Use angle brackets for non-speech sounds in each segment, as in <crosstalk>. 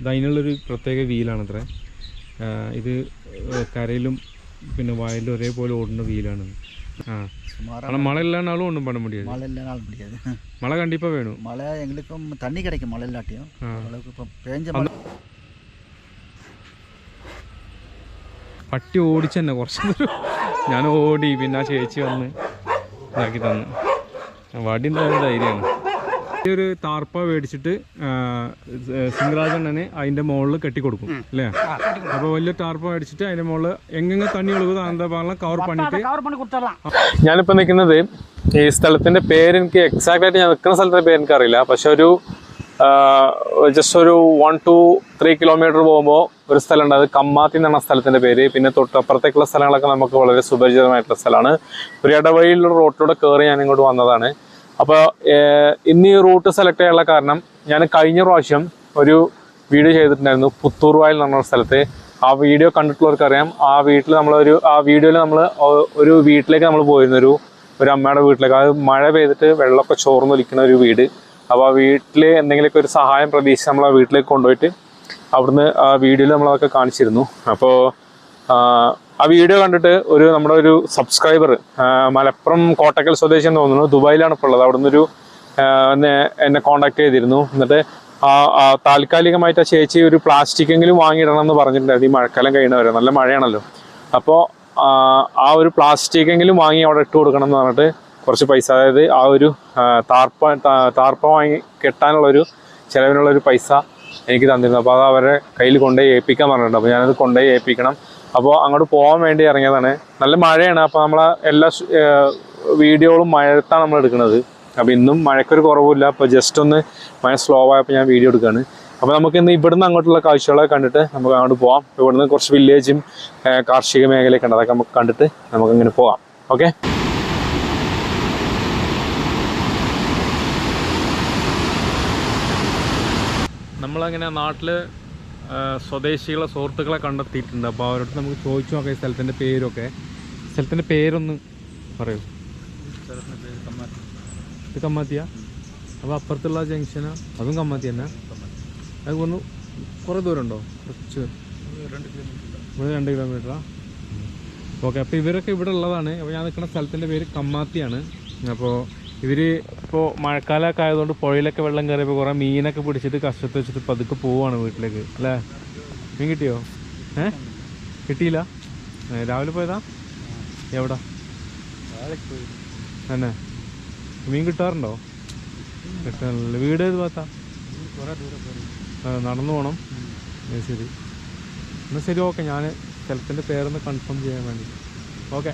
ഇത് അതിനുള്ളൊരു പ്രത്യേക വീലാണ് അത്ര ഇത് ഏഹ്, കരയിലും പിന്നെ വയലിലും ഒരേപോലെ ഓടുന്ന വീലാണ് ആ சுமாராக ஆனால் மழை இல்லைனாலும் ஒன்றும் பண்ண முடியாது மழை இல்லைனாலும் முடியாது மழை கண்டிப்பாக வேணும் மழை எங்களுக்கும் தண்ணி கிடைக்கும் மழை இல்லாட்டியும் ஆ. அளவுக்கு இப்போ பேஞ்ச மழை പട്ടി ഓടിച്ച് തന്നെ കുറച്ച് ദൂരം ഞാൻ ഓടി പിന്നെ ആ ചേച്ചി വന്ന് ഇതാക്കി തന്നു വടി ഉണ്ടായ ധൈര്യമാണ് ഒരു താർപ്പ മേടിച്ചിട്ട് സിംഗരാജണ്ണനെ അതിന്റെ മുകളിൽ കെട്ടിക്കൊടുക്കും അല്ലേ? അപ്പൊ വലിയ താർപ്പ മേടിച്ചിട്ട് അതിന്റെ മുകളിൽ എങ്ങനെ തണ്ണി ഒഴുകുന്ന എന്താ പാലം കവർ പണിയിട്ട് ഞാനിപ്പോ നിൽക്കുന്നത് ഈ സ്ഥലത്തിന്റെ പേര് എനിക്ക് എക്സാക്ട് ആയിട്ട് ഞാൻ നിൽക്കുന്ന സ്ഥലത്തിന്റെ പേര് എനിക്ക് അറിയില്ല പക്ഷെ ഒരു ജസ്റ്റ് ഒരു വൺ ടു ത്രീ കിലോമീറ്റർ പോകുമ്പോൾ ഒരു സ്ഥലമുണ്ട്. അത് കമ്മാത്തി എന്നാണ് സ്ഥലത്തിന്റെ പേര്. പിന്നെ തൊട്ടപ്പുറത്തേക്കുള്ള സ്ഥലങ്ങളൊക്കെ നമുക്ക് വളരെ സുപരിചിതമായിട്ടുള്ള സ്ഥലമാണ്. ഒരു ഇടവഴിയിലുള്ള റോട്ടിലൂടെ കയറി ഞാൻ ഇങ്ങോട്ട് വന്നതാണ്. അപ്പോൾ ഇന്ന് ഈ റൂട്ട് സെലക്ട് ചെയ്യാനുള്ള കാരണം ഞാൻ കഴിഞ്ഞ പ്രാവശ്യം ഒരു വീഡിയോ ചെയ്തിട്ടുണ്ടായിരുന്നു. പുത്തൂർ വായിൽ എന്ന് പറഞ്ഞ സ്ഥലത്ത്. ആ വീഡിയോ കണ്ടിട്ടുള്ളവർക്കറിയാം. ആ വീട്ടിൽ നമ്മളൊരു ആ വീഡിയോയിൽ നമ്മൾ ഒരു വീട്ടിലേക്ക് നമ്മൾ പോയിരുന്നു ഒരു ഒരു അമ്മയുടെ വീട്ടിലേക്ക്. അത് മഴ പെയ്തിട്ട് വെള്ളമൊക്കെ ചോർന്നൊലിക്കുന്ന ഒരു വീട്. അപ്പോൾ ആ വീട്ടിൽ എന്തെങ്കിലുമൊക്കെ ഒരു സഹായം പ്രതീക്ഷിച്ച് നമ്മൾ ആ വീട്ടിലേക്ക് കൊണ്ടുപോയിട്ട് അവിടുന്ന് ആ വീഡിയോയിൽ നമ്മളതൊക്കെ കാണിച്ചിരുന്നു. അപ്പോൾ ആ വീഡിയോ കണ്ടിട്ട് ഒരു നമ്മുടെ ഒരു സബ്സ്ക്രൈബർ മലപ്പുറം കോട്ടക്കൽ സ്വദേശി എന്ന് തോന്നുന്നു ദുബായിലാണ് ഇപ്പോൾ ഉള്ളത്. അവിടുന്ന് ഒരു എന്നെ കോണ്ടാക്ട് ചെയ്തിരുന്നു. എന്നിട്ട് താൽക്കാലികമായിട്ട് ആ ചേച്ചി ഒരു പ്ലാസ്റ്റിക് എങ്കിലും വാങ്ങിയിടണം എന്ന് പറഞ്ഞിട്ടുണ്ടായിരുന്നു. ഈ മഴക്കാലം കഴിയുന്നവരെ നല്ല മഴയാണല്ലോ. അപ്പോൾ ആ ഒരു പ്ലാസ്റ്റിക് എങ്കിലും വാങ്ങി അവിടെ ഇട്ട് കൊടുക്കണം എന്ന് പറഞ്ഞിട്ട് കുറച്ച് പൈസ അതായത് ആ ഒരു താർപ്പ താർപ്പ വാങ്ങി കെട്ടാനുള്ള ഒരു ചിലവിനുള്ള ഒരു പൈസ എനിക്ക് തന്നിരുന്നു. അപ്പോൾ അത് അവരെ കയ്യിൽ കൊണ്ടുപോയി ഏൽപ്പിക്കാൻ പറഞ്ഞിട്ടുണ്ട്. അപ്പോൾ ഞാനത് കൊണ്ടുപോയി ഏൽപ്പിക്കണം. അപ്പോൾ അങ്ങോട്ട് പോകാൻ വേണ്ടി ഇറങ്ങിയതാണ്. നല്ല മഴയാണ് അപ്പോൾ നമ്മളെ എല്ലാ വീഡിയോകളും മഴത്താണ് നമ്മൾ എടുക്കുന്നത്. അപ്പോൾ ഇന്നും മഴയ്ക്കൊരു കുറവില്ല അപ്പോൾ ജസ്റ്റ് ഒന്ന് മഴ സ്ലോ ആയപ്പോൾ ഞാൻ വീഡിയോ എടുക്കുകയാണ് അപ്പോൾ നമുക്ക് ഇന്ന് ഇവിടുന്ന് അങ്ങോട്ടുള്ള കാഴ്ചകളൊക്കെ കണ്ടിട്ട് നമുക്ക് അങ്ങോട്ട് പോകാം ഇവിടുന്ന് കുറച്ച് വില്ലേജും കാർഷിക മേഖലയൊക്കെ ഉണ്ട് അതൊക്കെ നമുക്ക് കണ്ടിട്ട് നമുക്ക് പോകാം ഓക്കെ നമ്മളങ്ങനെ നാട്ടിൽ സ്വദേശികളെ സുഹൃത്തുക്കളെ കണ്ടെത്തിയിട്ടുണ്ട്. അപ്പോൾ അവരോട് നമുക്ക് ചോദിച്ചു നോക്കാം ഈ സ്ഥലത്തിന്റെ പേരൊക്കെ. സ്ഥലത്തിന്റെ പേരൊന്ന് പറയൂ. ഇത് കമ്മാത്തിയ അപ്പോൾ അപ്പുറത്തുള്ള ജംഗ്ഷനാ? അതും കമ്മാത്തി തന്നെ. അത് ഒന്ന് കുറേ ദൂരം. ഉണ്ടോ കുറച്ച് ഇവിടെ രണ്ട് കിലോമീറ്ററാ ഓക്കെ അപ്പോൾ ഇവരൊക്കെ ഇവിടെ ഉള്ളതാണ്. അപ്പോൾ ഞാൻ നിൽക്കുന്ന സ്ഥലത്തിന്റെ പേര് കമ്മാത്തിയാണ് അപ്പോൾ ഇവർ ഇപ്പോൾ മഴക്കാലമൊക്കെ ആയതുകൊണ്ട് പുഴയിലൊക്കെ വെള്ളം കയറിയപ്പോൾ കുറേ മീനൊക്കെ പിടിച്ചിട്ട് കഷ്ടത്ത് വെച്ചിട്ട് പതുക്കെ പോവാണ് വീട്ടിലേക്ക്. അല്ലേ? മീൻ കിട്ടിയോ? ഏ? കിട്ടിയില്ല? രാവിലെ പോയതാ? എവിടാ? തന്നെ. മീൻ കിട്ടാറുണ്ടോ? കിട്ടാറില്ല. വീട് ഏത് ഭാഗത്താ? നടന്നു പോകണം ശരി. എന്നാൽ ശരി ഓക്കെ. ഞാൻ സ്ഥലത്തിന്റെ പേരൊന്ന് കൺഫേം ചെയ്യാൻ വേണ്ടി. ഓക്കെ.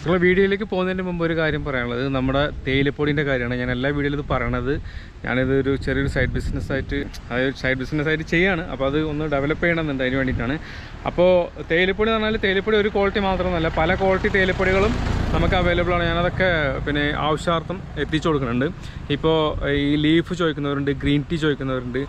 നിങ്ങൾ വീഡിയോയിലേക്ക് പോകുന്നതിന് മുമ്പ് ഒരു കാര്യം പറയാനുള്ളത്. നമ്മുടെ തേയിലപ്പൊടിന്റെ കാര്യമാണ്. ഞാൻ എല്ലാ വീഡിയോയിലും ഇത് പറയണത്. ഞാനിത് ഒരു ചെറിയൊരു സൈഡ് ബിസിനസ്സായിട്ട് അതായത് സൈഡ് ബിസിനസ്സായിട്ട് ചെയ്യാണ്. അപ്പോൾ അത് ഒന്ന് ഡെവലപ്പ് ചെയ്യണമെന്നുണ്ട് അതിന് വേണ്ടിയിട്ടാണ്. അപ്പോൾ തേയിലപ്പൊടി എന്ന് പറഞ്ഞാൽ തേയിലപ്പൊടി ഒരു ക്വാളിറ്റി മാത്രമൊന്നുമല്ല പല ക്വാളിറ്റി തേയിലപ്പൊടികളും നമുക്ക് അവൈലബിൾ ആണ്. ഞാനതൊക്കെ പിന്നെ ആവശ്യാർത്ഥം എത്തിച്ചു കൊടുക്കുന്നുണ്ട്. ഇപ്പോൾ ഈ ലീഫ് ചോദിക്കുന്നവരുണ്ട് ഗ്രീൻ ടീ ചോദിക്കുന്നവരുണ്ട്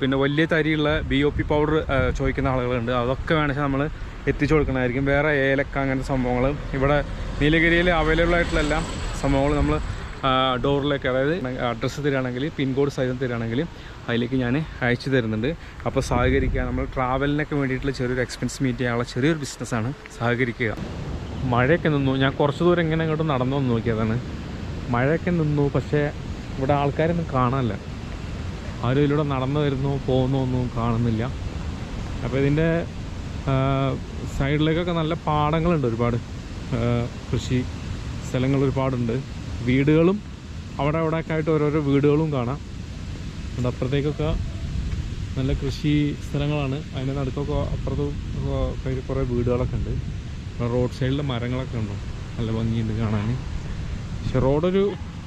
പിന്നെ വലിയ തരിയുള്ള ബി ഒ പി പൗഡർ ചോദിക്കുന്ന ആളുകളുണ്ട്. അതൊക്കെ വേണമെങ്കിൽ നമ്മൾ എത്തിച്ചു കൊടുക്കണമായിരിക്കും. വേറെ ഏലക്ക അങ്ങനത്തെ സംഭവങ്ങൾ ഇവിടെ നീലഗിരിയിൽ അവൈലബിൾ ആയിട്ടുള്ള എല്ലാ സംഭവങ്ങളും നമ്മൾ ഡോറിലേക്ക് അതായത് അഡ്രസ്സ് തരികയാണെങ്കിൽ പിൻകോഡ് സഹിതം തരികയാണെങ്കിൽ അതിലേക്ക് ഞാൻ അയച്ചു തരുന്നുണ്ട്. അപ്പോൾ സഹകരിക്കുക നമ്മൾ ട്രാവലിനൊക്കെ വേണ്ടിയിട്ടുള്ള ചെറിയൊരു എക്സ്പെൻസ് മീറ്റ് ചെയ്യാനുള്ള ചെറിയൊരു ബിസിനസ്സാണ് സഹകരിക്കുക. മഴയൊക്കെ നിന്നു. ഞാൻ കുറച്ച് ദൂരം ഇങ്ങനെ അങ്ങോട്ട് നടന്നു വന്ന് നോക്കിയതാണ്. മഴയൊക്കെ നിന്നു പക്ഷേ ഇവിടെ ആൾക്കാരൊന്നും കാണാനില്ല. ആരും ഇതിലൂടെ നടന്നു വരുന്നു പോകുന്നു ഒന്നും കാണുന്നില്ല. അപ്പോൾ ഇതിന്റെ സൈഡിലേക്കൊക്കെ നല്ല പാടങ്ങളുണ്ട് ഒരുപാട്. കൃഷി സ്ഥലങ്ങൾ ഒരുപാടുണ്ട്. വീടുകളും അവിടെ അവിടെ ഒക്കെ ആയിട്ട് ഓരോരോ വീടുകളും കാണാം. അത് അപ്പുറത്തേക്കൊക്കെ നല്ല കൃഷി സ്ഥലങ്ങളാണ്. അതിന്റെ നടുക്കൊക്കെ അപ്പുറത്തും കുറേ വീടുകളൊക്കെ ഉണ്ട്. റോഡ് സൈഡിൽ മരങ്ങളൊക്കെ ഉണ്ടോ. നല്ല ഭംഗിയുണ്ട് കാണാൻ. പക്ഷെ റോഡൊരു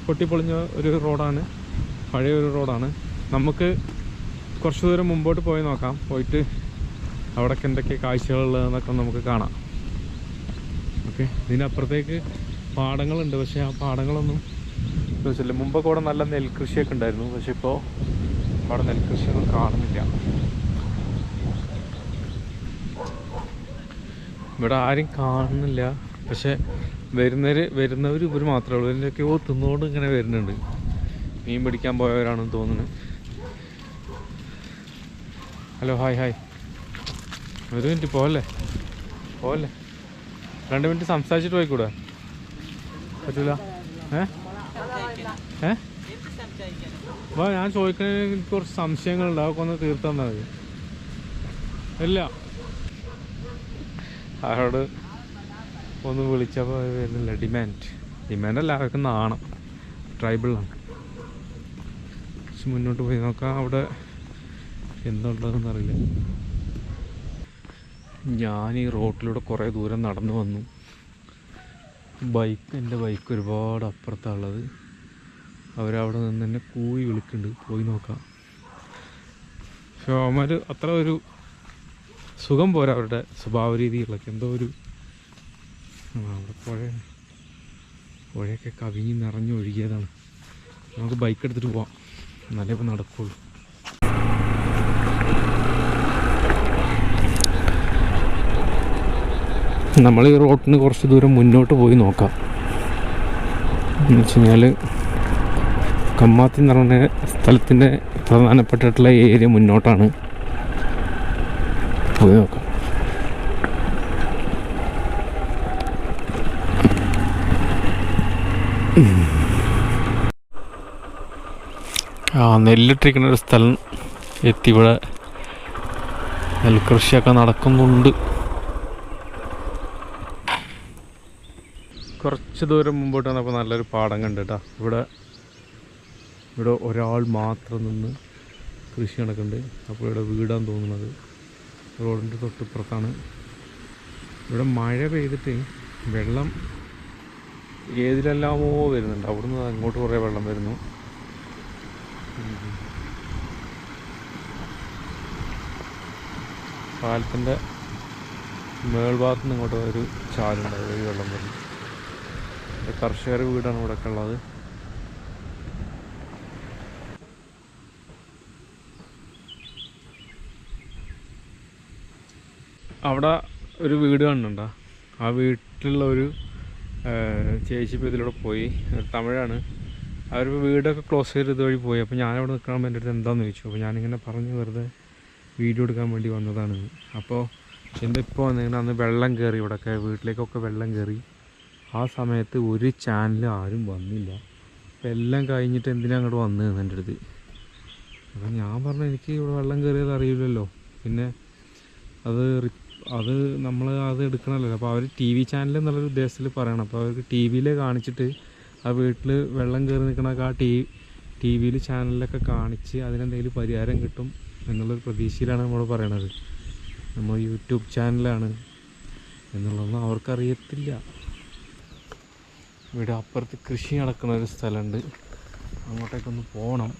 പൊട്ടിപ്പൊളിഞ്ഞ ഒരു റോഡാണ്. പഴയ ഒരു റോഡാണ്. നമുക്ക് കുറച്ച് ദൂരം മുമ്പോട്ട് പോയി നോക്കാം. പോയിട്ട് അവിടെയൊക്കെ എന്തൊക്കെ കാഴ്ചകളുള്ളതെന്നൊക്കെ നമുക്ക് കാണാം. ഓക്കെ ഇതിനപ്പുറത്തേക്ക് പാടങ്ങളുണ്ട്. പക്ഷേ ആ പാടങ്ങളൊന്നും വെച്ചില്ല മുമ്പൊക്കെ ഇവിടെ നല്ല നെൽകൃഷിയൊക്കെ ഉണ്ടായിരുന്നു. പക്ഷെ ഇപ്പോൾ അവിടെ നെൽകൃഷിയൊന്നും കാണുന്നില്ല. ഇവിടെ ആരും കാണുന്നില്ല. പക്ഷെ വരുന്നവര് വരുന്നവർ ഇവർ മാത്രമേ ഉള്ളൂ. ഇതിന്റെയൊക്കെ ഓ തിന്നുകൊണ്ട് ഇങ്ങനെ വരുന്നുണ്ട്. മീൻ പിടിക്കാൻ പോയവരാണെന്ന് തോന്നുന്നു. Hello hi hi. ഒരു മിനിറ്റ് പോകല്ലേ പോകല്ലേ രണ്ട് മിനിറ്റ് സംസാരിച്ചിട്ട് പോയിക്കൂടെ? പറ്റൂല. ഏ? ഏ? ഞാൻ ചോദിക്കണതിന് എനിക്ക് കുറച്ച് സംശയങ്ങളുണ്ട്. അതൊക്കെ ഒന്ന് തീർത്തന്നാൽ മതി. ഇല്ല. ആരോട് ഒന്ന് വിളിച്ചപ്പോൾ വരുന്നില്ല. ഡിമാൻഡ് ഡിമാൻഡ് അല്ല നാണം. ട്രൈബിളാണ് കുറച്ച് മുന്നോട്ട് പോയി നോക്കാം. അവിടെ എന്തുണ്ടെന്നറിയില്ല. ഞാൻ ഈ റോട്ടിലൂടെ കുറേ ദൂരം നടന്നു വന്നു. ബൈക്ക് എന്റെ ബൈക്ക് ഒരുപാട് അപ്പുറത്താണുള്ളത്. അവരവിടെ നിന്ന് തന്നെ കൂയി വിളിക്കുന്നുണ്ട്. പോയി നോക്കാം. പക്ഷേ അവന്മാർ അത്ര ഒരു സുഖം പോരാ അവരുടെ സ്വഭാവ രീതികളൊക്കെ എന്തോ ഒരു അവിടെ പുഴ പുഴയൊക്കെ കവിഞ്ഞ് നിറഞ്ഞു ഒഴുകിയതാണ് നമുക്ക് ബൈക്ക് എടുത്തിട്ട് പോവാം. എന്നാലേ ഇപ്പം നടക്കുള്ളൂ. നമ്മൾ ഈ റോട്ടിന് കുറച്ച് ദൂരം മുന്നോട്ട് പോയി നോക്കാം. എന്ന് വെച്ച് കഴിഞ്ഞാൽ കമ്മാത്തി എന്ന് പറഞ്ഞ സ്ഥലത്തിന്റെ പ്രധാനപ്പെട്ടിട്ടുള്ള ഏരിയ മുന്നോട്ടാണ്. പോയി നോക്കാം. ആ നെല്ലിട്ടിരിക്കുന്ന ഒരു സ്ഥലം എത്തി ഇവിടെ നെൽകൃഷിയൊക്കെ നടക്കുന്നുണ്ട്. കുറച്ച് ദൂരം മുമ്പോട്ട് വന്നപ്പോൾ നല്ലൊരു പാടം കണ്ടിട്ടാ. ഇവിടെ ഇവിടെ ഒരാൾ മാത്രം നിന്ന് കൃഷി നടക്കുന്നുണ്ട് അപ്പോൾ ഇവിടെ വീടാന്ന് തോന്നുന്നത്. റോഡിന്റെ തൊട്ടിപ്പുറത്താണ്. ഇവിടെ മഴ പെയ്തിട്ട് വെള്ളം ഏതിലെല്ലാമോ വരുന്നുണ്ട്. അവിടുന്ന് അങ്ങോട്ട് കുറേ വെള്ളം വരുന്നു. പാലത്തിന്റെ മേൾഭാഗത്ത് നിന്ന് ഇങ്ങോട്ട് ഒരു ചാലുണ്ട്. അത് വെള്ളം വരുന്നു. കർഷകർ വീടാണ് ഇവിടെ ഒക്കെ ഉള്ളത്. അവിടെ ഒരു വീട് കാണുന്നുണ്ടോ ആ വീട്ടിലുള്ള ഒരു ചേച്ചി ഇപ്പോൾ ഇതിലൂടെ പോയി. തമിഴാണ്. അവർ വീടൊക്കെ ക്ലോസ് ചെയ്ത് ഇതുവഴി പോയി. അപ്പോൾ ഞാനവിടെ നിൽക്കാൻ എന്റെ അടുത്ത് എന്താണെന്ന് ചോദിച്ചു. അപ്പോൾ ഞാനിങ്ങനെ പറഞ്ഞ് വെറുതെ വീഡിയോ എടുക്കാൻ വേണ്ടി വന്നതാണ് അപ്പോൾ എന്റെ ഇപ്പോൾ വന്നിങ്ങനെ അന്ന് വെള്ളം കയറി ഇവിടെയൊക്കെ വീട്ടിലേക്കൊക്കെ വെള്ളം കയറി ആ സമയത്ത് ഒരു ചാനൽ ആരും വന്നില്ല. അപ്പം എല്ലാം കഴിഞ്ഞിട്ട് എന്തിനാ അങ്ങോട്ട് വന്നത് എന്റെ അടുത്ത്? അപ്പം ഞാൻ പറഞ്ഞു എനിക്ക് ഇവിടെ വെള്ളം കയറിയത് അറിയില്ലല്ലോ. പിന്നെ അത് അത് നമ്മൾ അത് എടുക്കണമല്ലോ. അപ്പോൾ അവർ ടി വി ചാനൽ എന്നുള്ളൊരു ഉദ്ദേശത്തിൽ പറയണം. അപ്പോൾ അവർക്ക് ടി വിയിൽ കാണിച്ചിട്ട് ആ വീട്ടിൽ വെള്ളം കയറി നിൽക്കണൊക്കെ ആ ടി ടി വിയിൽ ചാനലിലൊക്കെ കാണിച്ച് അതിനെന്തെങ്കിലും പരിഹാരം കിട്ടും എന്നുള്ളൊരു പ്രതീക്ഷയിലാണ് നമ്മൾ പറയണത്. നമ്മൾ യൂട്യൂബ് ചാനലാണ് എന്നുള്ളതൊന്നും അവർക്കറിയത്തില്ല. ഇവിടെ അപ്പുറത്ത് കൃഷി നടക്കുന്ന ഒരു സ്ഥലമുണ്ട്. അങ്ങോട്ടേക്കൊന്ന് പോകണം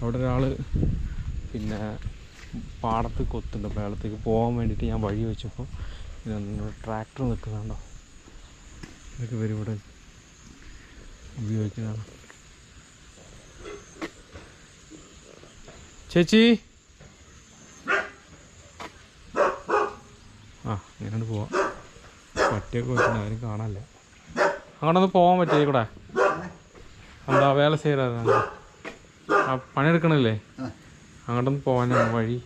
അവിടെ ഒരാൾ പിന്നെ പാടത്ത് കൊത്തുണ്ട്. അപ്പോൾ അയാളത്തേക്ക് പോകാൻ വേണ്ടിയിട്ട് ഞാൻ വഴി വെച്ചപ്പോൾ ട്രാക്ടർ നിൽക്കുന്നുണ്ടോ? ഇതൊക്കെ ഇവർ ഇവിടെ ഉപയോഗിക്കുന്നതാണ്. ചേച്ചി? ആ ഇങ്ങനെ പോവാം. പട്ടിയൊക്കെ വെച്ചിട്ടുണ്ട് ആരും കാണാനില്ല. അങ്ങോട്ടൊന്ന് പോകാൻ പറ്റിയ കൂടെ. എന്താ വേല ചെയ്യാ ആ പണിയെടുക്കണില്ലേ അങ്ങോട്ടൊന്ന് പോകാനാണ് വഴി.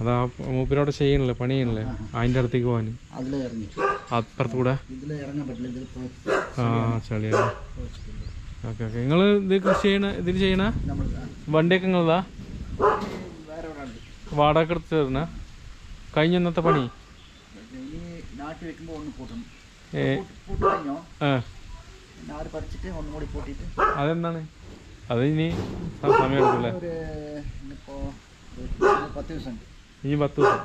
അതാ മൂപ്പിനോട് ചെയ്യണല്ലേ? പണി ചെയ്യണല്ലേ? അതിന്റെ അടുത്തേക്ക് പോകാൻ അപ്പുറത്ത് കൂടെ ആ ചളിയാണ്. Okay okay. നിങ്ങൾ ഇത് കൃഷി ചെയ്യണ ഇതിൽ ചെയ്യണ? വണ്ടിയൊക്കെ നിങ്ങളതാ? വാടക എടുത്ത് തരണ? കഴിഞ്ഞ ഇന്നത്തെ പണി വെക്കുമ്പോൾ ഒന്ന് കഴിഞ്ഞോ പറിച്ചിട്ട് ഒന്നും കൂടി അതെന്താണ്? അത് ഇനി സമയം എടുക്കില്ലേ? പത്ത് ദിവസം. ഇനി പത്ത് ദിവസം.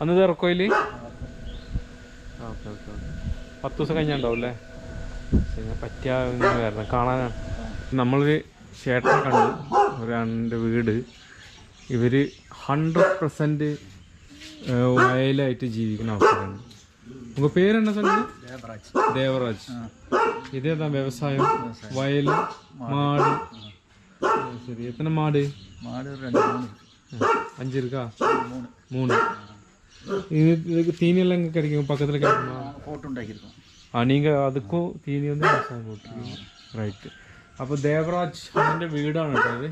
അന്ന് ഇത് ഇറക്കോയിൽ ഓക്കെ ഓക്കെ ഓക്കെ. പത്ത് ദിവസം കഴിഞ്ഞുണ്ടാവും അല്ലേ പറ്റിയ വരണം. കാണാനാണ് നമ്മളൊരു ചേട്ടനെ കണ്ടു. ഒരാളുടെ വീട്. ഇവർ ഹൺഡ്രഡ് പെർസെന്റ് വയലായിട്ട് ജീവിക്കുന്ന അവസ്ഥയാണ് ഉങ്ക പേരെന്നാ സംഗതി ദേവരാജ്. ഇതേതാ വ്യവസായം? വയൽ മാട്. ശരി. എത്ര മാട്? അഞ്ച് இருக்கா മൂന്ന്. തീനിയെല്ലാം കഴിക്കും പക്കത്തിൽ எல்லாம் எங்கே கிடைக்கும் பக்கத்தில் கிடைக்குமா ആ നിങ്ങൾ തീനി ഒന്ന് ரைറ്റ് അപ്പോൾ ദേവരാജ് അവന്റെ വീടാണ് കേട്ടത്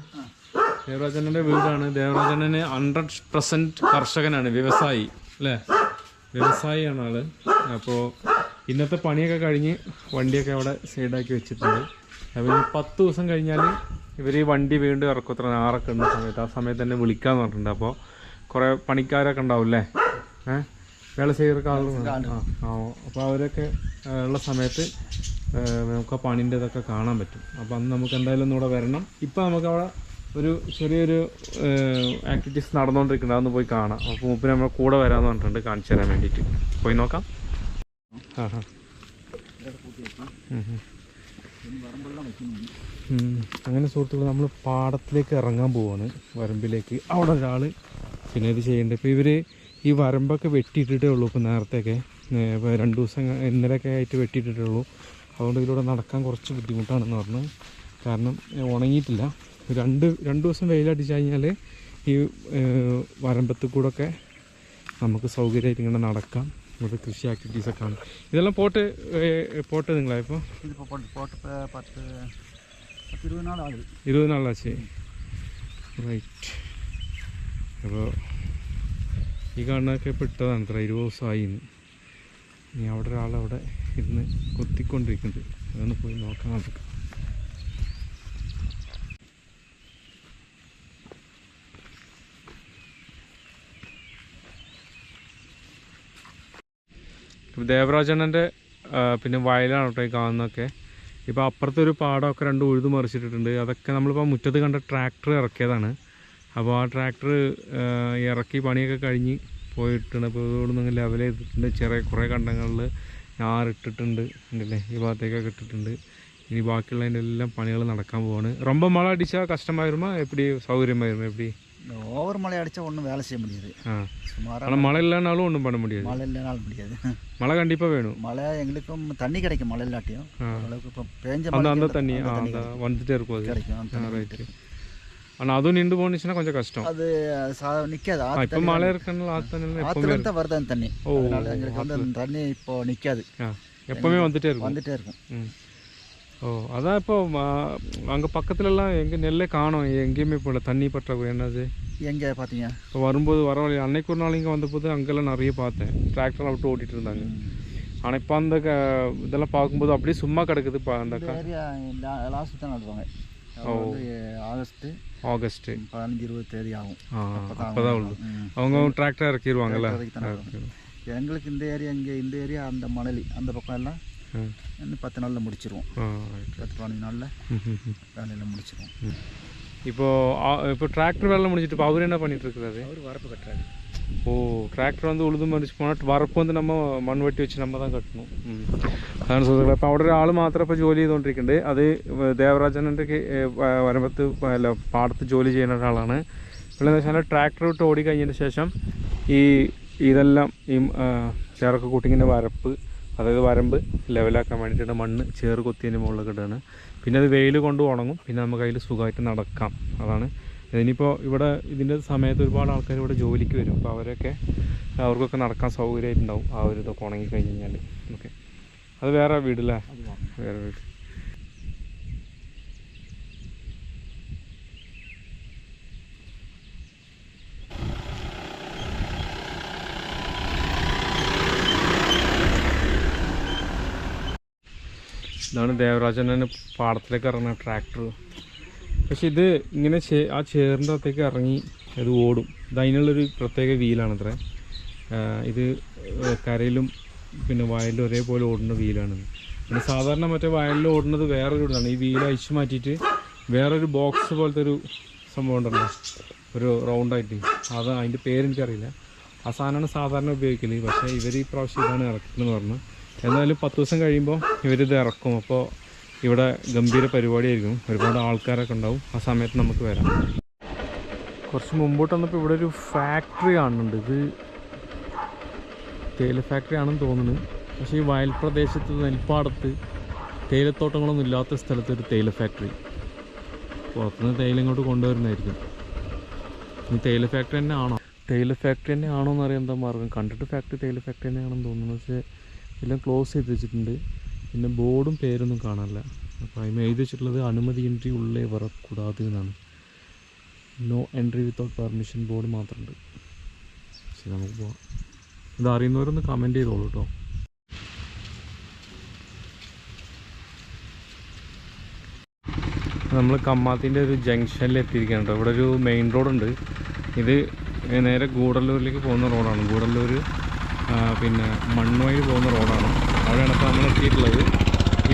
ദേവരാജ് വീടാണ്. ദേവരാജനന് ഹൺഡ്രഡ് പെർസെന്റ് കർഷകനാണ്. വ്യവസായി അല്ലേ? വ്യവസായിയാണ് ആൾ. അപ്പോൾ ഇന്നത്തെ പണിയൊക്കെ കഴിഞ്ഞ് വണ്ടിയൊക്കെ അവിടെ സൈഡാക്കി വെച്ചിട്ടുണ്ട്. അപ്പോൾ ഇനി പത്ത് ദിവസം കഴിഞ്ഞാൽ ഇവർ ഈ വണ്ടി വീണ്ടും ഇറക്കത്ര ആറൊക്കെ ഉള്ള സമയത്ത്. ആ സമയത്ത് തന്നെ വിളിക്കാന്ന് പറഞ്ഞിട്ടുണ്ട്. അപ്പോൾ കുറേ പണിക്കാരൊക്കെ ഉണ്ടാവും അല്ലേ ഏഹ് വേള ചെയ്തൊക്കെ ആളുകൾ ആ അപ്പോൾ അവരൊക്കെ ഉള്ള സമയത്ത് നമുക്ക് ആ പണിന്റെ ഇതൊക്കെ കാണാൻ പറ്റും. അപ്പോൾ അന്ന് നമുക്ക് എന്തായാലും ഒന്നുകൂടെ വരണം. ഇപ്പം നമുക്ക് അവിടെ ഒരു ചെറിയൊരു ആക്ടിവിറ്റീസ് നടന്നുകൊണ്ടിരിക്കുന്നത് അതൊന്ന് പോയി കാണാം. അപ്പോൾ മൂപ്പിന് നമ്മളെ കൂടെ വരാമെന്ന് പറഞ്ഞിട്ടുണ്ട്. കാണിച്ചു തരാൻ വേണ്ടിയിട്ട്. പോയി നോക്കാം. അങ്ങനെ സുഹൃത്തുക്കൾ നമ്മൾ പാടത്തിലേക്ക് ഇറങ്ങാൻ പോവാണ്. വരമ്പിലേക്ക്. അവിടെ ഒരാൾ പിന്നെ ഇത് ചെയ്യേണ്ടത് ഇപ്പോൾ ഇവർ ഈ വരമ്പൊക്കെ വെട്ടിയിട്ടിട്ടേ ഉള്ളൂ ഇപ്പോൾ നേരത്തെയൊക്കെ. രണ്ട് ദിവസം ഇന്നലെയൊക്കെ ആയിട്ട് വെട്ടിയിട്ടിട്ടേ ഉള്ളൂ. അതുകൊണ്ട് ഇതിലൂടെ നടക്കാൻ കുറച്ച് ബുദ്ധിമുട്ടാണെന്ന് പറഞ്ഞു. കാരണം ഉണങ്ങിയിട്ടില്ല. രണ്ട് രണ്ട് ദിവസം വെയിലടിച്ചു കഴിഞ്ഞാൽ ഈ വരമ്പത്ത് കൂടെ ഒക്കെ നമുക്ക് സൗകര്യമായിട്ട് ഇങ്ങനെ നടക്കാം. ഇവിടെ കൃഷി ആക്ടിവിറ്റീസൊക്കെ ആണ് ഇതെല്ലാം പോട്ട് പോട്ട് നിങ്ങളാ ഇപ്പോൾ ഇരുപത് നാളാച്ചേ റൈറ്റ് അപ്പോൾ ഈ കാണുന്നതൊക്കെ ഇപ്പോൾ ഇട്ടതാണ് അത്ര ഇരുപത് ദിവസമായി ഇന്ന് ഇനി അവിടെ ഒരാളവിടെ ഇരുന്ന് കൊത്തിക്കൊണ്ടിരിക്കുന്നുണ്ട്. അതൊന്ന് പോയി നോക്കാം നമുക്ക്. ദേവരാജണ്ണന്റെ പിന്നെ വയലാണ് കേട്ടോ ഈ കാണുന്നതൊക്കെ. ഇപ്പോൾ അപ്പുറത്തെ ഒരു പാടമൊക്കെ രണ്ട് ഉഴുതു മറിച്ചിട്ടിട്ടുണ്ട്. അതൊക്കെ നമ്മളിപ്പോൾ മുറ്റത്ത് കണ്ട ട്രാക്ടർ ഇറക്കിയതാണ്. അപ്പോൾ ആ ട്രാക്ടർ ഇറക്കി പണിയൊക്കെ കഴിഞ്ഞ് പോയിട്ടുണ്ട്. അപ്പോൾ ഇതോട് ലെവൽ ചെയ്തിട്ടുണ്ട്. ചെറിയ കുറേ കണ്ടങ്ങളിൽ ഞാറിട്ടിട്ടുണ്ട്. ഉണ്ടല്ലേ? ഈ ഭാഗത്തേക്കൊക്കെ ഇട്ടിട്ടുണ്ട്. ഇനി ബാക്കിയുള്ളതിന്റെ എല്ലാം പണികൾ നടക്കാൻ പോവാണ്. റൊമ്പ മഴ അടിച്ചാൽ കഷ്ടമായിരുന്നു? എപ്പടി? സൗകര്യമായിരുന്നു? എപ്പടി? இந்த ஓவர் மழை அடித்தா ஒன்றும் வேலை செய்ய முடியாது. சுமாராக ஆனால் மழை இல்லைனாலும் ஒன்றும் பண்ண முடியாது. மழை இல்லைனாலும் முடியாது. மழை கண்டிப்பாக வேணும். மழை எங்களுக்கும் தண்ணி கிடைக்கும் மழை இல்லாட்டியும். அளவுக்கு இப்போ பேஞ்ச அந்த அந்த தண்ணி வந்துட்டே இருக்கும் அது. கிடைக்கும் ரைட்டு ஆனால் அதுவும் நின்று போணுச்சுன்னா கொஞ்சம் கஷ்டம். அது நிற்காது இப்போ மழை இருக்கனால ஆற்று தண்ணியில் எப்பவுமே ஆற்றுல தான் வருது அந்த தண்ணி. ஓ, எங்களுக்கு வந்து அந்த தண்ணி இப்போ நிற்காது எப்பவுமே வந்துட்டே இருக்கும். வந்துட்டே இருக்கும். ஓ அதான் இப்போ அங்கே பக்கத்துலலாம் எங்கே நெல்லே காணோம். எங்கேயுமே போல தண்ணி பற்றாக்குறை என்னது? எங்கே பார்த்தீங்க இப்போ வரும்போது வர வழி அன்னைக்கு ஒரு நாள் இங்கே வந்தபோது அங்கெல்லாம் நிறைய பார்த்தேன். டிராக்டர் விட்டு ஓட்டிட்டு இருந்தாங்க. ஆனால் இப்போ அந்த க இதெல்லாம் பார்க்கும்போது அப்படியே சும்மா கிடக்குது இப்போ அந்த லாஸ்ட் தான் நடுவாங்க வந்து ஆகஸ்ட்டு ஆகஸ்ட்டு பதினஞ்சு இருபது தேதி ஆகும். அப்போ தான் அவங்க டிராக்டர் இறக்கிடுவாங்கல்ல. எங்களுக்கு இந்த ஏரியா இங்கே இந்த ஏரியா அந்த மணலி அந்த பக்கம் எல்லாம். இன்னும் பத்து நாளில் முடிச்சிருவோம் ஆ ரைட் பத்து பதினஞ்சு நாளில் ம் ம் ம் வேலையெல்லாம் முடிச்சிருவோம் இப்போ ஆ- இப்போ டிராக்டர் வேலை முடிச்சிட்டு இப்போ அவர் என்ன பண்ணிட்டு இருக்கிறாரு அவர் வரப்பு கட்டுறாரு ஓ டிராக்டர் வந்து உழுது மறிச்சு போனால் வரப்பு வந்து நம்ம മൺ വെട്ടി വെച്ച് നമ്മൾ தான் കട്ടണം ഉം. അതാണ് സുഹൃത്തുക്കളെ അപ്പോൾ അവിടെ ഒരാൾ മാത്രം ഇപ്പോൾ ജോലി ചെയ്തുകൊണ്ടിരിക്കുന്നുണ്ട് അത് ദേവരാജനൻ്റെ വരമ്പത്ത് അല്ല പാടത്ത് ജോലി ചെയ്യുന്ന ഒരാളാണ് ഇവിടെ എന്ന് വെച്ചാൽ ട്രാക്ടർ വിട്ട് ഓടി കഴിഞ്ഞതിന് ശേഷം ഈ ഇതെല്ലാം ഈ ആ, ചേറൊക്കെ കൂട്ടിങ്ങിൻ്റെ വരപ്പ് അതായത് വരമ്പ് ലെവലാക്കാൻ വേണ്ടിയിട്ട് മണ്ണ് ചേറ് കൊത്തിയതിന്റെ മുകളിലൊക്കെ ഇടുകയാണ് പിന്നെ അത് വെയിൽ കൊണ്ട് ഉണങ്ങും. പിന്നെ നമുക്ക് അതിൽ സുഖമായിട്ട് നടക്കാം. അതാണ്. ഇനിയിപ്പോൾ ഇവിടെ ഇതിന്റെ സമയത്ത് ഒരുപാട് ആൾക്കാർ ഇവിടെ ജോലിക്ക് വരും. അപ്പോൾ അവരൊക്കെ അവർക്കൊക്കെ നടക്കാൻ സൗകര്യമായിട്ടുണ്ടാവും. ആ ഒരു ഇതൊക്കെ ഉണങ്ങി കഴിഞ്ഞ് കഴിഞ്ഞാൽ ഓക്കെ. അത് വേറെ വീടല്ലേ വേറെ വീട്. ഇതാണ് ദേവരാജനെ പാടത്തിലേക്ക് ഇറങ്ങുന്ന ട്രാക്ടർ പക്ഷെ ഇത് ഇങ്ങനെ ആ ചേറിന്റെ അകത്തേക്ക് ഇറങ്ങി ഇത് ഓടും. ഇത് അതിനുള്ളൊരു പ്രത്യേക വീലാണ് അത്ര ഇത് കരയിലും പിന്നെ വയലിലും ഒരേപോലെ ഓടുന്ന വീലാണ് പിന്നെ സാധാരണ മറ്റേ വയലിൽ ഓടുന്നത് വേറൊരു ഇതാണ്. ഈ വീൽ അഴിച്ചു മാറ്റിയിട്ട് വേറൊരു ബോക്സ് പോലത്തെ ഒരു സംഭവം ഉണ്ടല്ലോ. ഒരു റൗണ്ടായിട്ട് അത് അതിന്റെ പേരെനിക്കറിയില്ല. ആ സാധനമാണ് സാധാരണ ഉപയോഗിക്കൽ. പക്ഷേ ഇവർ ഈ പ്രാവശ്യം ഇതാണ് ഇറക്കുന്നത് പറഞ്ഞു. എന്നാലും പത്ത് ദിവസം കഴിയുമ്പോൾ ഇവരിത് ഇറക്കും. അപ്പോൾ ഇവിടെ ഗംഭീര പരിപാടിയായിരിക്കും. ഒരുപാട് ആൾക്കാരൊക്കെ ഉണ്ടാവും. ആ സമയത്ത് നമുക്ക് വരാം. കുറച്ച് മുമ്പോട്ട് വന്നപ്പോൾ ഇവിടെ ഒരു ഫാക്ടറി കാണുന്നുണ്ട്. ഇത് തേയില ഫാക്ടറി ആണെന്ന് തോന്നുന്നു. പക്ഷേ ഈ വയൽ പ്രദേശത്ത് നെൽപ്പാടത്ത് തേയിലത്തോട്ടങ്ങളൊന്നും ഇല്ലാത്ത സ്ഥലത്ത് ഒരു തേയില ഫാക്ടറി. പുറത്തുനിന്ന് തേയില ഇങ്ങോട്ട് കൊണ്ടുവരുന്നതായിരിക്കും. ഈ തേയില ഫാക്ടറി തന്നെ ആണോ? തേയില ഫാക്ടറി തന്നെ ആണോ എന്നറിയാൻ എന്താ മാർഗം? കണ്ടിട്ട് ഫാക്ടറി തേയില ഫാക്ടറി തന്നെയാണെന്ന് തോന്നുന്നു. പക്ഷേ എല്ലാം ക്ലോസ് ചെയ്ത് വെച്ചിട്ടുണ്ട്. പിന്നെ ബോർഡും പേരൊന്നും കാണാനില്ല. അപ്പോൾ അതിന് എഴുതി വെച്ചിട്ടുള്ളത് അനുമതി എൻട്രി ഉള്ളേ വറക്കൂടാതെ എന്നാണ്. No entry without permission board മാത്രമുണ്ട് ശരി നമുക്ക് പോവാം. ഇത് അറിയുന്നവരൊന്ന് കമന്റ് ചെയ്തോളൂ കേട്ടോ. നമ്മൾ കമ്മാത്തിന്റെ ഒരു ജംഗ്ഷനിൽ എത്തിയിരിക്കുകയാണ് കേട്ടോ. ഇവിടെ ഒരു മെയിൻ റോഡുണ്ട് ഇത് നേരെ ഗൂഡല്ലൂരിലേക്ക് പോകുന്ന റോഡാണ് ഗൂഡല്ലൂർ പിന്നെ മണ്ണുവഴി പോകുന്ന റോഡാണ്. അവിടെയാണ് ഇപ്പോൾ നമ്മൾ എത്തിയിട്ടുള്ളത്.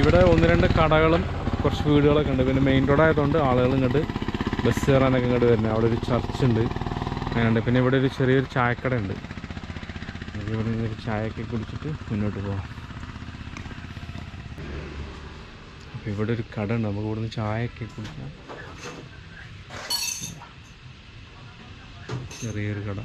ഇവിടെ ഒന്ന് രണ്ട് കടകളും കുറച്ച് വീടുകളൊക്കെ ഉണ്ട്. പിന്നെ മെയിൻ റോഡായതുകൊണ്ട് ആളുകൾ ഇങ്ങോട്ട് ബസ് കയറാനൊക്കെ ഇങ്ങോട്ട് വരുന്നത് അവിടെ ഒരു ചർച്ച് ഉണ്ട് അങ്ങനെയുണ്ട്. പിന്നെ ഇവിടെ ഒരു ചെറിയൊരു ചായക്കട ഉണ്ട്. ഇവിടെ ഒരു ചായയൊക്കെ കുടിച്ചിട്ട് മുന്നോട്ട് പോകാം അപ്പോൾ ഇവിടെ ഒരു കട ഉണ്ട്. നമുക്ക് ഇവിടുന്ന് ചായയൊക്കെ കുടിക്കാം. ചെറിയൊരു കട.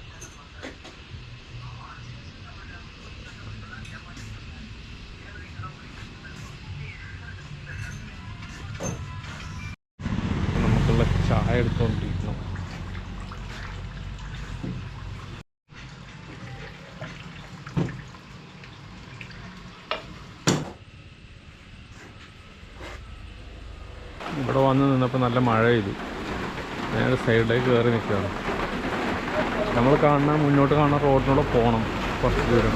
മഴ പെയ്തു. ഞാൻ സൈഡിലേക്ക് കയറി നിൽക്കുകയാണ്. നമ്മൾ കാണുന്ന മുന്നോട്ട് കാണുന്ന റോഡിനൂടെ പോകണം കുറച്ച് ദൂരം.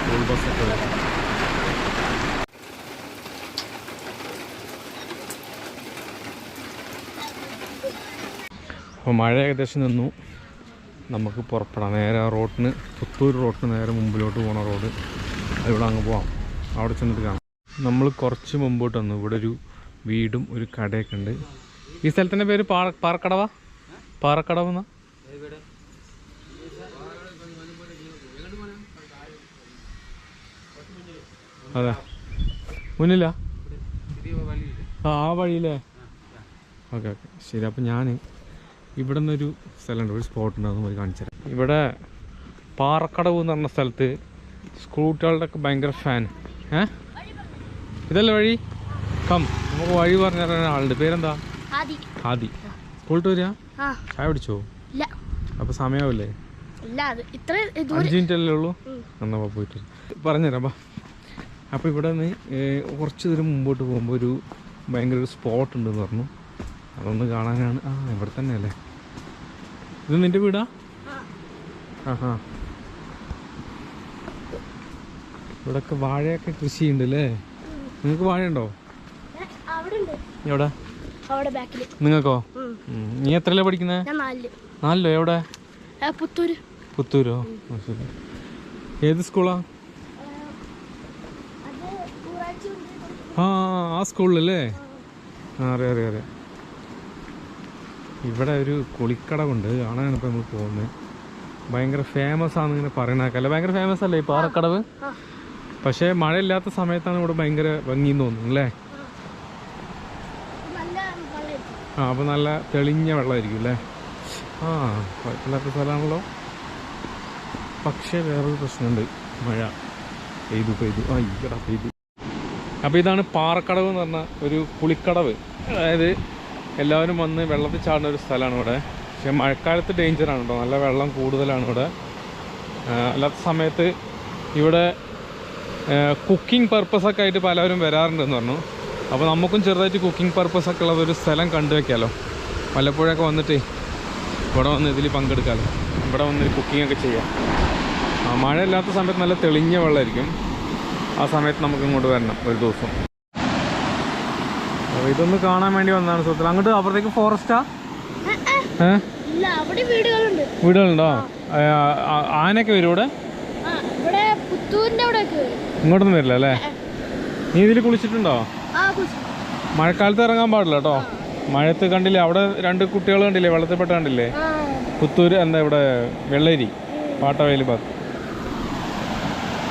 സ്കൂൾ ബസ്സൊക്കെ അപ്പോൾ മഴ ഏകദേശം നിന്നു. നമുക്ക് പുറപ്പെടാം. നേരെ ആ റോഡിന് പുത്തൂർ റോഡിന് നേരെ മുമ്പിലോട്ട് പോണ റോഡ്. അവിടെ അങ്ങ് പോവാം. അവിടെ ചെന്നിട്ട് കാണാം. നമ്മൾ കുറച്ച് മുമ്പോട്ട് വന്നു. ഇവിടെ ഒരു വീടും ഒരു കടയൊക്കെ ഉണ്ട്. ഈ സ്ഥലത്തിന്റെ പേര് പാറ പാറക്കടവ? പാറക്കടവ് അതെ. മുന്നില്ല ആ ആ വഴിയില്ലേ ഓക്കെ ഓക്കെ. ശരി അപ്പം ഞാൻ ഇവിടെ നിന്നൊരു സ്ഥലമുണ്ട്. ഒരു സ്പോട്ട് ഉണ്ട്. പോയി കാണിച്ചു ഇവിടെ പാറക്കടവ് എന്ന് പറഞ്ഞ സ്ഥലത്ത് സ്കൂട്ടറുകളുടെ ഒക്കെ ഭയങ്കര ഫാൻ ഏ? ഇതല്ലേ വഴി? കം. നമുക്ക് വഴി പറഞ്ഞു തരാൻ ആളുണ്ട്. പേരെന്താ? ആദി സ്കൂളിട്ട് വരിക? ചായ പിടിച്ചോ ഇത്ര ദൂരം അഞ്ച് മിനിറ്റ് അല്ലേ ഉള്ളൂ. എന്നാ പോയിട്ട് പറഞ്ഞുതരാം. ബാ അപ്പോൾ ഇവിടെ നിന്ന് കുറച്ച് ദൂരം മുമ്പോട്ട് പോകുമ്പോൾ ഒരു ഭയങ്കര ഒരു സ്പോട്ട് ഉണ്ടെന്ന് പറഞ്ഞു. അതൊന്ന് കാണാനാണ്. ആ ഇവിടെ തന്നെ അല്ലേ ഇത് നിന്റെ വീടാ? ആ. ഹാ ഇവിടെയൊക്കെ വാഴയൊക്കെ കൃഷി ഉണ്ട് അല്ലേ നിങ്ങൾക്ക് വാഴയുണ്ടോ? എവിടെ? നിങ്ങൾക്കോ? നീ എത്രയല്ലേ പഠിക്കുന്നത് നാലിൽ. എവിടെ? പുത്തൂര്. പുത്തൂരോ? ശരി. ഏത് സ്കൂളാ? ആ ആ സ്കൂളിലല്ലേ? ആ അറിയാം അറിയാം അറിയാം. ഇവിടെ ഒരു കുളിക്കടവുണ്ട്. കാണാനാണ് ഇപ്പോൾ നമ്മൾ പോകുന്നത് ഭയങ്കര ഫേമസ് ആണെന്ന് ഇങ്ങനെ പറയണേക്കല്ലേ ഭയങ്കര ഫേമസ് അല്ലേ ഈ പാറക്കടവ്. പക്ഷേ മഴയില്ലാത്ത സമയത്താണ് ഇവിടെ ഭയങ്കര ഭംഗി തോന്നുന്നു അല്ലേ നല്ല വെള്ളമായിരിക്കും. ആ അപ്പോൾ നല്ല തെളിഞ്ഞ വെള്ളമായിരിക്കും അല്ലേ? ആ കുഴപ്പമില്ലാത്ത സ്ഥലമാണല്ലോ. പക്ഷേ വേറൊരു പ്രശ്നമുണ്ട്. മഴ. പെയ്തു പെയ്തു. ആ ഇവിടെ പെയ്തു. അപ്പോൾ ഇതാണ് പാറക്കടവ് എന്ന് പറഞ്ഞ ഒരു കുളിക്കടവ് അതായത് എല്ലാവരും വന്ന് വെള്ളത്തിൽ ചാടുന്ന ഒരു സ്ഥലമാണ് ഇവിടെ. പക്ഷേ മഴക്കാലത്ത് ഡേഞ്ചറാണ് കേട്ടോ. നല്ല വെള്ളം കൂടുതലാണ് ഇവിടെ. അല്ലാത്ത സമയത്ത് ഇവിടെ കുക്കിംഗ് പർപ്പസൊക്കെ ആയിട്ട് പലവരും വരാറുണ്ടെന്ന് പറഞ്ഞു. അപ്പോൾ നമുക്കും ചെറുതായിട്ട് കുക്കിംഗ് പർപ്പസൊക്കെ ഉള്ള ഒരു സ്ഥലം കണ്ടു വെക്കാമല്ലോ വല്ലപ്പോഴൊക്കെ വന്നിട്ട് ഇവിടെ വന്ന് ഇതിൽ പങ്കെടുക്കാമല്ലോ ഇവിടെ വന്ന് കുക്കിംഗ് ഒക്കെ ചെയ്യാം. ആ, മഴ ഇല്ലാത്ത സമയത്ത് നല്ല തെളിഞ്ഞ വെള്ളമായിരിക്കും. ആ സമയത്ത് നമുക്ക് ഇങ്ങോട്ട് വരണം ഒരു ദിവസം. അപ്പോൾ ഇതൊന്ന് കാണാൻ വേണ്ടി വന്നതാണ് സുഹൃത്തുക്കൾ അങ്ങോട്ട് അപ്പുറത്തേക്ക് ഫോറസ്റ്റാ ഏ, ഏ, ഏ? ഇല്ല അവിടെ വീടുകളുണ്ട്. ആനയൊക്കെ വരും ഇവിടെ? ഒക്കെ ഇങ്ങോട്ടൊന്നും വരില്ല അല്ലേ? നീ ഇതിൽ കുളിച്ചിട്ടുണ്ടോ? മഴക്കാലത്ത് ഇറങ്ങാൻ പാടില്ല കേട്ടോ. മഴത്ത് കണ്ടില്ലേ അവിടെ രണ്ട് കുട്ടികൾ കണ്ടില്ലേ വെള്ളത്തിൽപ്പെട്ട് കണ്ടില്ലേ? പുത്തൂര് എന്താ ഇവിടെ വെള്ളരി പാട്ടവേലി ഭാഗത്ത്.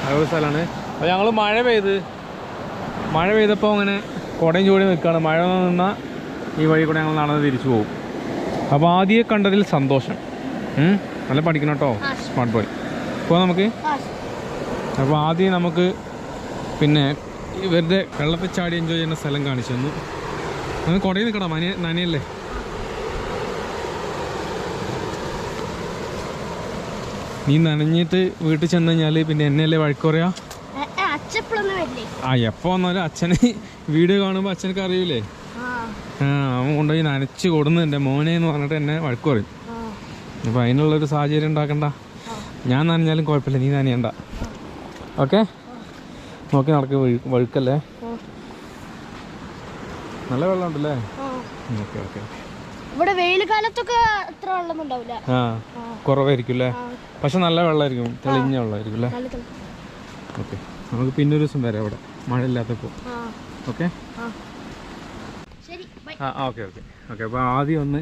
അതൊരു സ്ഥലമാണ്. അപ്പോൾ ഞങ്ങൾ മഴ പെയ്ത് മഴ പെയ്തപ്പോൾ അങ്ങനെ കുടയും ചൂടി നിൽക്കുകയാണ് മഴ നിന്നാൽ ഈ വഴി കൂടെ ഞങ്ങൾ നടന്ന് തിരിച്ചു പോകും. അപ്പോൾ ആദ്യമേ കണ്ടതിൽ സന്തോഷം? നല്ല പഠിക്കണം കേട്ടോ സ്മാർട്ട് ബോയ്. ഇപ്പോൾ നമുക്ക്. അപ്പൊ അപ്പോൾ ആദ്യം നമുക്ക് പിന്നെ ഇവരുടെ വെള്ളത്തിൽ ചാടി എൻജോയ് ചെയ്യുന്ന സ്ഥലം കാണിച്ചു തന്നു. നമുക്ക് കുടയിൽ നിൽക്കണം നന നനയല്ലേ? നീ നനഞ്ഞിട്ട് വീട്ടിൽ ചെന്ന് കഴിഞ്ഞാൽ പിന്നെ എന്നെയല്ലേ വഴക്ക് പറയാ? ഏ, ഏ, ആ എപ്പോ വന്നാലും അച്ഛന് വീഡിയോ കാണുമ്പോൾ അച്ഛനക്ക് അറിയൂലേ? ആ. അവൻ കൊണ്ടുപോയി നനച്ച് കൊടുന്നുണ്ട് മോനെ എന്ന് പറഞ്ഞിട്ട് എന്നെ വഴക്കു പറയും. അപ്പൊ അപ്പോൾ അതിനുള്ളൊരു സാഹചര്യം ഉണ്ടാക്കണ്ട. ഞാൻ നനഞ്ഞാലും കുഴപ്പമില്ല നീ നനയണ്ട. ഓക്കെ? നോക്കി നടക്ക് വഴു- വഴുക്കല്ലേ? നല്ല വെള്ളമുണ്ടല്ലേ? Okay okay. ഇവിടെ വെയിൽ കാലത്തൊക്കെ അത്ര വെള്ളം ഉണ്ടാവില്ല. ആ കുറവായിരിക്കും അല്ലേ? പക്ഷെ നല്ല വെള്ളമായിരിക്കും തെളിഞ്ഞ വെള്ളമായിരിക്കും അല്ലേ. ഓക്കെ. നമുക്ക് പിന്നൊരു ദിവസം വരാം അവിടെ മഴ ഇല്ലാത്തപ്പോൾ ഓക്കെ? ആ. Okay okay. ഓക്കെ അപ്പോൾ ആദ്യം ഒന്ന്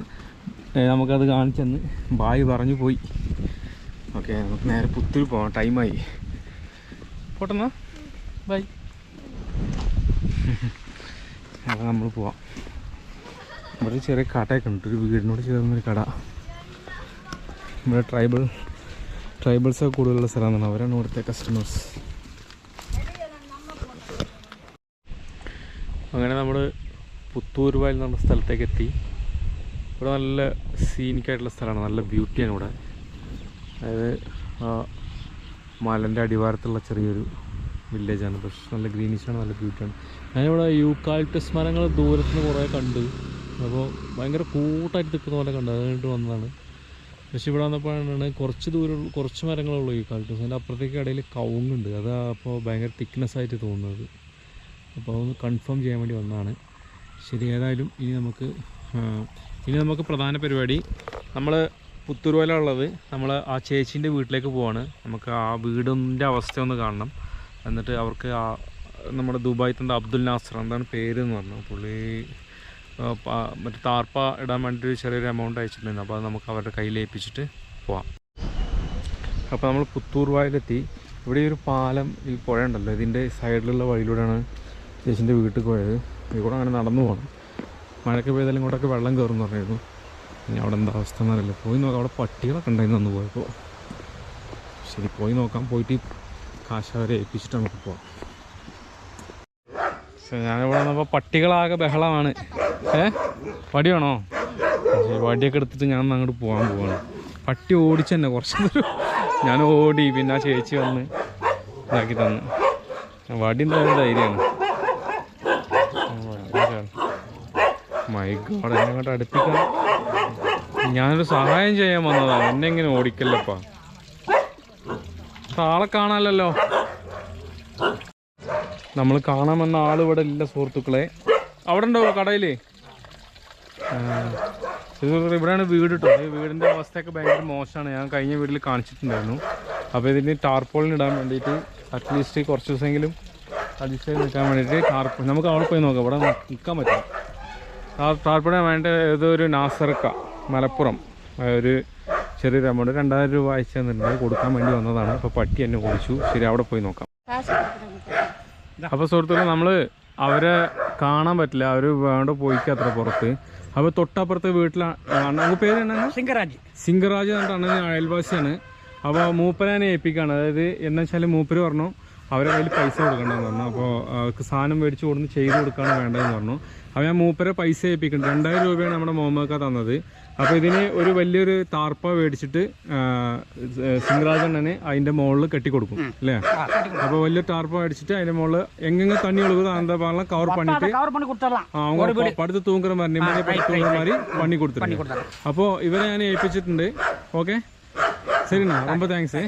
നമുക്കത് കാണിച്ചെന്ന് ബായ് പറഞ്ഞു പോയി. ഓക്കെ നമുക്ക് നേരെ പുത്തിരി പോകാം ടൈമായി. പോട്ടെന്നാ? ബൈ. <laughs> അപ്പോൾ നമ്മൾ പോവാം. ഇവിടെ ചെറിയ കടയൊക്കെ ഉണ്ട്. ഒരു വീടിനോട് ചേർന്നൊരു കട. ഇവിടെ ട്രൈബൽ ട്രൈബൽസൊക്കെ കൂടുതലുള്ള സ്ഥലമാണ്. അവരാണ് ഇവിടുത്തെ കസ്റ്റമേഴ്സ് അങ്ങനെ നമ്മൾ പുത്തൂരുവായിൽ വായിൽ നമ്മുടെ സ്ഥലത്തേക്ക് എത്തി. ഇവിടെ നല്ല സീനിക്കായിട്ടുള്ള സ്ഥലമാണ്. നല്ല ബ്യൂട്ടിയാണ് ഇവിടെ. അതായത് മലന്റെ അടിവാരത്തുള്ള ചെറിയൊരു വില്ലേജാണ്. പക്ഷെ നല്ല ഗ്രീനിഷാണ് നല്ല ബ്യൂട്ടിയാണ്. ഞാനിവിടെ യൂക്കാലിറ്റസ് മരങ്ങൾ ദൂരത്ത് നിന്ന് കുറേ കണ്ട്. അപ്പോൾ ഭയങ്കര കൂട്ടായിട്ട് നിൽക്കുന്ന പോലെ കണ്ടു. അത് വന്നതാണ്. പക്ഷെ ഇവിടെ വന്നപ്പോഴാണ് കുറച്ച് ദൂരം കുറച്ച് മരങ്ങളുള്ളൂ യൂക്കാലിപ്റ്റസ്. അതിന്റെ അപ്പുറത്തേക്ക് ഇടയിൽ കവുങ്ങുണ്ട്. അത് അപ്പോൾ ഭയങ്കര തിക്നെസ് ആയിട്ട് തോന്നുന്നത്. അപ്പോൾ അതൊന്ന് കൺഫേം ചെയ്യാൻ വേണ്ടി വന്നതാണ്. ശരി ഏതായാലും ഇനി നമുക്ക് ഇനി നമുക്ക് പ്രധാന പരിപാടി. നമ്മൾ പുത്തൂർവല ഉള്ളത്. നമ്മൾ ആ ചേച്ചീന്റെ വീട്ടിലേക്ക് പോവാണ്. നമുക്ക് ആ വീടിന്റെ അവസ്ഥ ഒന്ന് കാണണം. എന്നിട്ട് അവർക്ക് നമ്മുടെ ദുബായ് തന്ന അബ്ദുൽ നാസർ എന്താണ് പേര് എന്ന് പറഞ്ഞു. പുള്ളി മറ്റേ താർപ്പ ഇടാൻ വേണ്ടി ഒരു ചെറിയൊരു എമൗണ്ട് അയച്ചിട്ടുണ്ടായിരുന്നു. അപ്പോൾ അത് നമുക്ക് അവരുടെ കയ്യിൽ ഏൽപ്പിച്ചിട്ട് പോവാം. അപ്പോൾ നമ്മൾ പുത്തൂർ വായിലെത്തി. ഇവിടെ ഒരു പാലം ഈ പുഴ ഉണ്ടല്ലോ. ഇതിന്റെ സൈഡിലുള്ള വഴിയിലൂടെയാണ് ചേച്ചിന്റെ വീട്ടിൽ പോയത്. ഇവിടെ അങ്ങനെ നടന്നു പോകണം. മഴയ്ക്ക് പെയ്താലും ഇങ്ങോട്ടൊക്കെ വെള്ളം കയറും എന്ന് ഇനി അവിടെ എന്താ അവസ്ഥ എന്നറിയില്ല. പോയി നോക്കാം. അവിടെ പട്ടികളൊക്കെ ഉണ്ടായിരുന്നു അന്ന് പോയപ്പോൾ. ശരി പോയി നോക്കാം. പോയിട്ട് കാശ് അവരെ ഏൽപ്പിച്ചിട്ട് നമുക്ക് പോവാം. ഞാനിവിടെ വന്നപ്പോൾ പട്ടികളാകെ ബഹളമാണ്. ഏ? വടിയാണോ? വടിയൊക്കെ എടുത്തിട്ട് ഞാൻ അങ്ങോട്ട് പോകാൻ പോവാണ്. പട്ടി ഓടിച്ച് തന്നെ കുറച്ച് ഞാൻ ഓടി പിന്നെ ആ ചേച്ചി വന്ന് ഇതാക്കി തന്നു. വടി എന്തായാലും ധൈര്യമാണ്. മൈക്കോടെ അങ്ങോട്ട് അടുപ്പിക്കാൻ. ഞാനൊരു സഹായം ചെയ്യാൻ വന്നതാണ് എന്നെ ഇങ്ങനെ ഓടിക്കല്ലപ്പാ. ആളെ കാണാനല്ലോ നമ്മൾ കാണാമെന്ന ആൾ ഇവിടെ ഇല്ല സുഹൃത്തുക്കളെ. അവിടെ ഉണ്ടോ കടയിൽ ഇവിടെയാണ് വീട് കേട്ടോ ഈ വീടിന്റെ അവസ്ഥയൊക്കെ ഭയങ്കര മോശമാണ്. ഞാൻ കഴിഞ്ഞ വീട്ടിൽ കാണിച്ചിട്ടുണ്ടായിരുന്നു. അപ്പോൾ ഇതിന് ടാർപോളിന് ഇടാൻ വേണ്ടിയിട്ട് അറ്റ്ലീസ്റ്റ് കുറച്ച് ദിവസമെങ്കിലും അഡ്ജസ്റ്റ് നിൽക്കാൻ വേണ്ടിയിട്ട് ടാർപ്പോൾ നമുക്ക് അവിടെ പോയി നോക്കാം. ഇവിടെ നിൽക്കാൻ പറ്റും ആ ടാർപ്പിടാൻ വേണ്ട ഏതോ ഒരു നാസർക്ക മലപ്പുറം ഒരു ചെറിയൊരു എമൗണ്ട് രണ്ടായിരം രൂപ അയച്ചു തന്നിട്ടുണ്ട്. കൊടുക്കാൻ വേണ്ടി വന്നതാണ്. അപ്പോൾ പട്ടി എന്നെ ഓടിച്ചു ശരി അവിടെ പോയി നോക്കാം. അപ്പോൾ സുഹൃത്തുക്കളെ നമ്മൾ അവരെ കാണാൻ പറ്റില്ല. അവർ വേണ്ട പോയിക്കത്ര അത്ര പുറത്ത്. അപ്പോൾ തൊട്ടപ്പുറത്തെ വീട്ടിലാണ് പേര് എന്നാണ്? സിംഗരാജ് സിംഗറാജ് പറഞ്ഞിട്ടാണ് അയൽവാസിയാണ്. അപ്പോൾ മൂപ്പരാനെ ഏൽപ്പിക്കുകയാണ് അതായത് എന്ന് വെച്ചാൽ മൂപ്പര് പറഞ്ഞു അവരെ കയ്യിൽ പൈസ കൊടുക്കണമെന്ന് പറഞ്ഞു. അപ്പോൾ അവർക്ക് സാധനം മേടിച്ച് കൊടുന്ന് ചെയ്ത് കൊടുക്കാണ് വേണ്ടതെന്ന് പറഞ്ഞു. അപ്പോൾ ഞാൻ മൂപ്പരെ പൈസ ഏൽപ്പിക്കുന്നുണ്ട്. രണ്ടായിരം രൂപയാണ് നമ്മുടെ മോമക്ക തന്നത്. അപ്പോൾ ഇതിന് ഒരു വലിയൊരു താർപ്പ മേടിച്ചിട്ട് സിംഗരാജണ്ണനെ അതിന്റെ മുകളിൽ കെട്ടിക്കൊടുക്കും. അല്ലേ? അപ്പോൾ വലിയ താർപ്പ മേടിച്ചിട്ട് അതിന്റെ മുകളിൽ എങ്ങനെ തണ്ണി ഒഴുകുക അന്താ പാടலாம் കവർ പണിയിട്ട് ആ அவங்க പടുത്ത് തൂങ്ങുറ മാറി പടുത്ത് തൂങ്ങുന്ന മാറി പണി കൊടുത്തിട്ടുണ്ട്. അപ്പോൾ ഇവരെ ഞാൻ ഏൽപ്പിച്ചിട്ടുണ്ട്. ഓക്കെ? ശരിണ ரொம்ப താങ്ക്സ്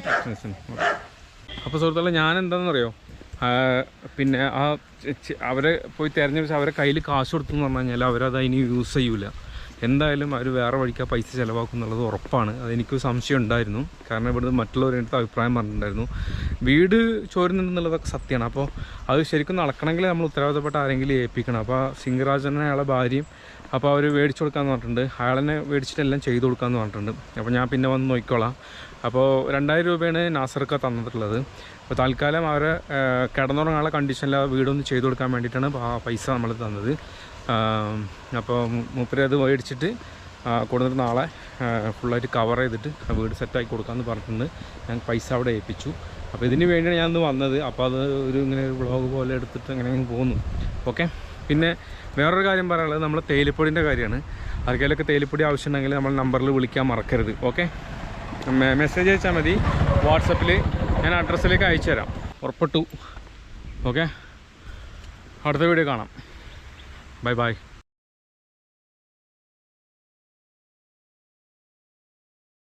അപ്പോൾ സുഹൃത്തുക്കളെ ഞാൻ എന്താണെന്നറിയോ പിന്നെ ആ അവരെ പോയി തിരഞ്ഞെടുത്ത് അവരെ കയ്യിൽ കാശ് കൊടുത്തു എന്ന് പറഞ്ഞു കഴിഞ്ഞാൽ അവരത് ഇനി യൂസ് ചെയ്യൂല. എന്തായാലും അവർ വേറെ വഴിക്ക് പൈസ ചിലവാക്കും എന്നുള്ളത് ഉറപ്പാണ്. അതെനിക്ക് സംശയം ഉണ്ടായിരുന്നു. കാരണം ഇവിടുന്ന് മറ്റുള്ളവരുടെ അടുത്ത് അഭിപ്രായം പറഞ്ഞിട്ടുണ്ടായിരുന്നു. വീട് ചോരുന്നുണ്ടെന്നുള്ളതൊക്കെ സത്യമാണ്. അപ്പോൾ അത് ശരിക്കും നടക്കണമെങ്കിൽ നമ്മൾ ഉത്തരവാദിത്തപ്പെട്ട ആരെങ്കിലും ഏൽപ്പിക്കണം. അപ്പോൾ സിംഗരാജനെ അയാളെ ഭാര്യയും അപ്പോൾ അവർ മേടിച്ചു കൊടുക്കാമെന്ന് പറഞ്ഞിട്ടുണ്ട്. അയാളെന്നെ മേടിച്ചിട്ടെല്ലാം ചെയ്തു കൊടുക്കാമെന്ന് പറഞ്ഞിട്ടുണ്ട്. അപ്പോൾ ഞാൻ പിന്നെ വന്ന് നോക്കിക്കോളാം. അപ്പോൾ രണ്ടായിരം രൂപയാണ് നാസർക്ക തന്നിട്ടുള്ളത്. അപ്പോൾ തൽക്കാലം അവരെ കിടന്നുറങ്ങാനുള്ള കണ്ടീഷനിൽ വീടൊന്ന് ചെയ്തു കൊടുക്കാൻ വേണ്ടിയിട്ടാണ് ആ പൈസ നമ്മൾ തന്നത്. അപ്പോൾ മൂപ്പര് അത് മേടിച്ചിട്ട് കൊടുത്തിട്ട് നാളെ ഫുള്ളായിട്ട് കവർ ചെയ്തിട്ട് വീട് സെറ്റാക്കി കൊടുക്കാമെന്ന് പറഞ്ഞിട്ടുണ്ട്. ഞാൻ പൈസ അവിടെ ഏൽപ്പിച്ചു. അപ്പോൾ ഇതിന് വേണ്ടിയാണ് ഞാൻ ഇന്ന് വന്നത്. അപ്പോൾ അത് ഒരു ഇങ്ങനെ ഒരു വ്ളോഗ് പോലെ എടുത്തിട്ട് അങ്ങനെ അങ്ങ് പോകുന്നു. ഓക്കെ? പിന്നെ വേറൊരു കാര്യം പറയാനുള്ളത് നമ്മൾ തേയിലപ്പൊടിന്റെ കാര്യമാണ്. ആർക്കെങ്കിലൊക്കെ തേയിലപ്പൊടി ആവശ്യമുണ്ടെങ്കിൽ നമ്മൾ നമ്പറിൽ വിളിക്കാൻ മറക്കരുത്. ഓക്കെ? മെസ്സേജ് അയച്ചാൽ മതി. വാട്സപ്പിൽ ഞാൻ അഡ്രസ്സിലേക്ക് അയച്ചു തരാം. ഉറപ്പിട്ടു. ഓക്കെ? അടുത്ത വീഡിയോ കാണാം. Bye bye.